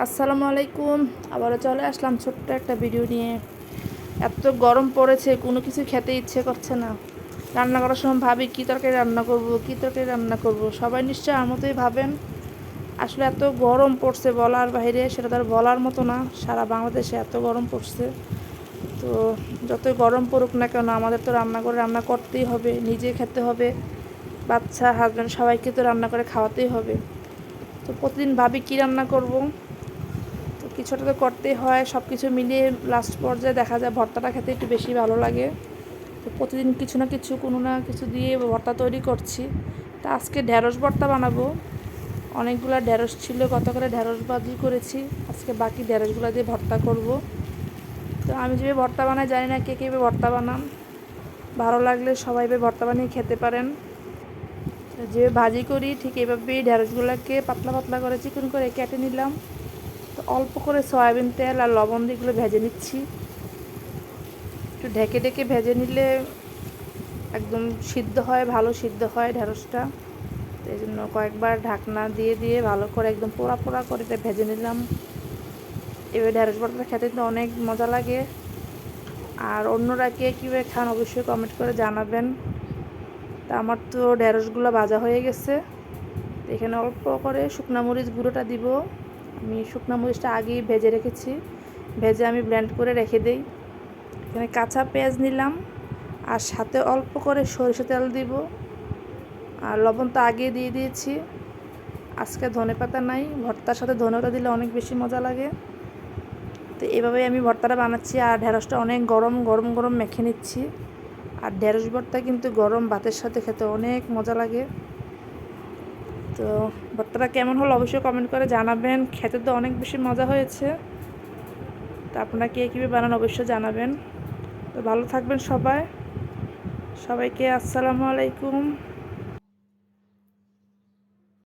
আসসালামু আলাইকুম। আবারও চলে আসলাম ছোট্ট একটা ভিডিও নিয়ে। এত গরম পড়েছে, কোনো কিছু খেতে ইচ্ছে করছে না। রান্না করার সময় ভাবি, কী তরকারি রান্না করব, কী তরকারি রান্না করব? সবাই নিশ্চয় আমার মতোই ভাবেন। আসলে এত গরম পড়ছে বলার বাইরে, সেটা তার বলার মতো না। সারা বাংলাদেশে এত গরম পড়ছে। তো যতই গরম পড়ুক না কেন, আমাদের তো রান্না করে রান্না করতেই হবে, নিজে খেতে হবে। বাচ্চা হাজব্যান্ড সবাইকে তো রান্না করে খাওয়াতেই হবে। তো প্রতিদিন ভাবি কী রান্না করব? কিছুটা তো করতেই হয় সব কিছু মিলিয়ে লাস্ট পর্যায়ে দেখা যায় ভর্তাটা খেতে একটু বেশি ভালো লাগে। তো প্রতিদিন কিছু না কিছু, কোনো না কিছু দিয়ে ভর্তা তৈরি করছি। তা আজকে ঢ্যাঁড়স ভর্তা বানাবো। অনেকগুলো ঢ্যাঁড়স ছিল, গতকালে ঢ্যাঁড়স বাজি করেছি। আজকে বাকি ঢ্যাঁড়সগুলো দিয়ে ভর্তা করব। তো আমি যেভাবে ভর্তা বানাই জানি না কে কীভাবে ভর্তা বানান। ভালো লাগলে সবাই এভাবে ভর্তা বানিয়ে খেতে পারেন। যে ভাজি করি, ঠিক এভাবেই ঢ্যাঁড়সগুলোকে পাতলা পাতলা করে চিকন করে কেটে নিলাম। তো অল্প করে সয়াবিন তেল আর লবণ দিয়ে এগুলো ভেজে নিচ্ছি। একটু ঢেকে ঢেকে ভেজে নিলে একদম সিদ্ধ হয়, ভালো সিদ্ধ হয় ঢ্যাঁড়সটা তো এই জন্য কয়েকবার ঢাকনা দিয়ে দিয়ে ভালো করে একদম পোড়া পোড়া করে এটা ভেজে নিলাম। এবার ঢ্যাঁড়স ভর্তা খেতে তো অনেক মজা লাগে। আর অন্যরা কে কীভাবে খান অবশ্যই কমেন্ট করে জানাবেন। তা আমার তো ঢ্যাঁড়সগুলো ভাজা হয়ে গেছে। এখানে অল্প করে শুকনা মরিচ গুঁড়োটা দিব। আমি শুকনা মরিচটা আগেই ভেজে রেখেছি। ভেজে আমি ব্লেন্ড করে রেখে দেই। এখানে কাঁচা পেঁয়াজ নিলাম আর সাথে অল্প করে সরিষা তেল দিব। আর লবণ তো আগে দিয়ে দিয়েছি। আজকে ধনে পাতা নাই, ভর্তার সাথে ধনেটা দিলে অনেক বেশি মজা লাগে। তো এভাবেই আমি ভর্তাটা বানাচ্ছি আর ঢেঁড়সটা অনেক গরম গরম গরম মেখে নিচ্ছি। আর ঢেঁড়স ভর্তা কিন্তু গরম ভাতের সাথে খেতে অনেক মজা লাগে। তো ভর্তাটা কেমন হলো অবশ্যই কমেন্ট করে জানাবেন। খেতে তো অনেক বেশি মজা হয়েছে। তো আপনারা কে কীভাবে বানান অবশ্যই জানাবেন। তো ভালো থাকবেন সবাই। সবাইকে আসসালামু আলাইকুম।